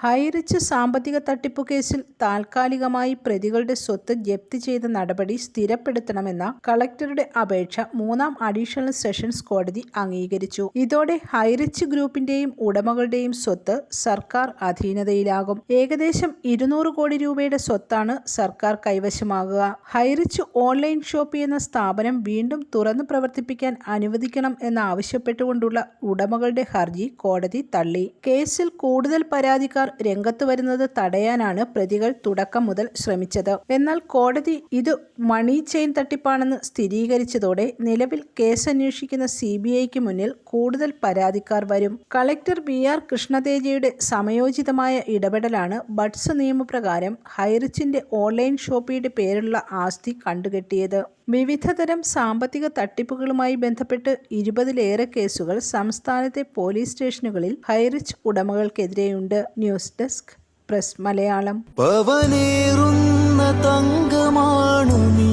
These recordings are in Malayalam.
ഹൈറിച്ച് സാമ്പത്തിക തട്ടിപ്പു കേസിൽ താൽക്കാലികമായി പ്രതികളുടെ സ്വത്ത് ജപ്തി ചെയ്ത നടപടി സ്ഥിരപ്പെടുത്തണമെന്ന കളക്ടറുടെ അപേക്ഷ മൂന്നാം അഡീഷണൽ സെഷൻസ് കോടതി അംഗീകരിച്ചു. ഇതോടെ ഹൈറിച്ച് ഗ്രൂപ്പിന്റെയും ഉടമകളുടെയും സ്വത്ത് സർക്കാർ അധീനതയിലാകും. ഏകദേശം ഇരുന്നൂറ് കോടി രൂപയുടെ സ്വത്താണ് സർക്കാർ കൈവശമാകുക. ഹൈറിച്ച് ഓൺലൈൻ ഷോപ്പ് എന്ന സ്ഥാപനം വീണ്ടും തുറന്നു പ്രവർത്തിപ്പിക്കാൻ അനുവദിക്കണം എന്നാവശ്യപ്പെട്ടുകൊണ്ടുള്ള ഉടമകളുടെ ഹർജി കോടതി തള്ളി. കേസിൽ കൂടുതൽ പരാതിക്കാർ രംഗത്ത് വരുന്നത് തടയാനാണ് പ്രതികൾ തുടക്കം മുതൽ ശ്രമിച്ചത്. എന്നാൽ കോടതി ഇത് മണി ചെയിൻ തട്ടിപ്പാണെന്ന് സ്ഥിരീകരിച്ചതോടെ നിലവിൽ കേസന്വേഷിക്കുന്ന സി ബി ഐക്ക് മുന്നിൽ കൂടുതൽ പരാതിക്കാർ വരും. കളക്ടർ ബി ആർ കൃഷ്ണതേജയുടെ സമയോചിതമായ ഇടപെടലാണ് ബഡ്സ് നിയമപ്രകാരം ഹൈറിച്ചിന്റെ ഓൺലൈൻ ഷോപ്പിയുടെ പേരുള്ള ആസ്തി കണ്ടുകെട്ടിയത്. വിവിധതരം സാമ്പത്തിക തട്ടിപ്പുകളുമായി ബന്ധപ്പെട്ട് ഇരുപതിലേറെ കേസുകൾ സംസ്ഥാനത്തെ പോലീസ് സ്റ്റേഷനുകളിൽ Highrich ഉടമകൾക്കെതിരെയുണ്ട്. News desk press Malayalam പവനേറുന്ന തങ്കമാണു നീ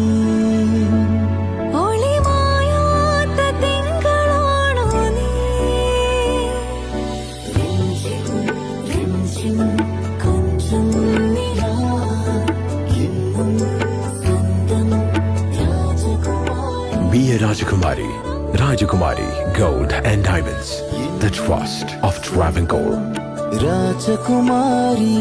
ഒളിമായാത്ത തിങ്കളാണു നീ രഞ്ജിം രഞ്ജിം കൊഞ്ചും നിലാ എന്നും സ്വന്തം രാജകുമാരി Be a Rajakumari. Rajakumari Gold and Diamonds. The trust of Travancore. Rajakumari.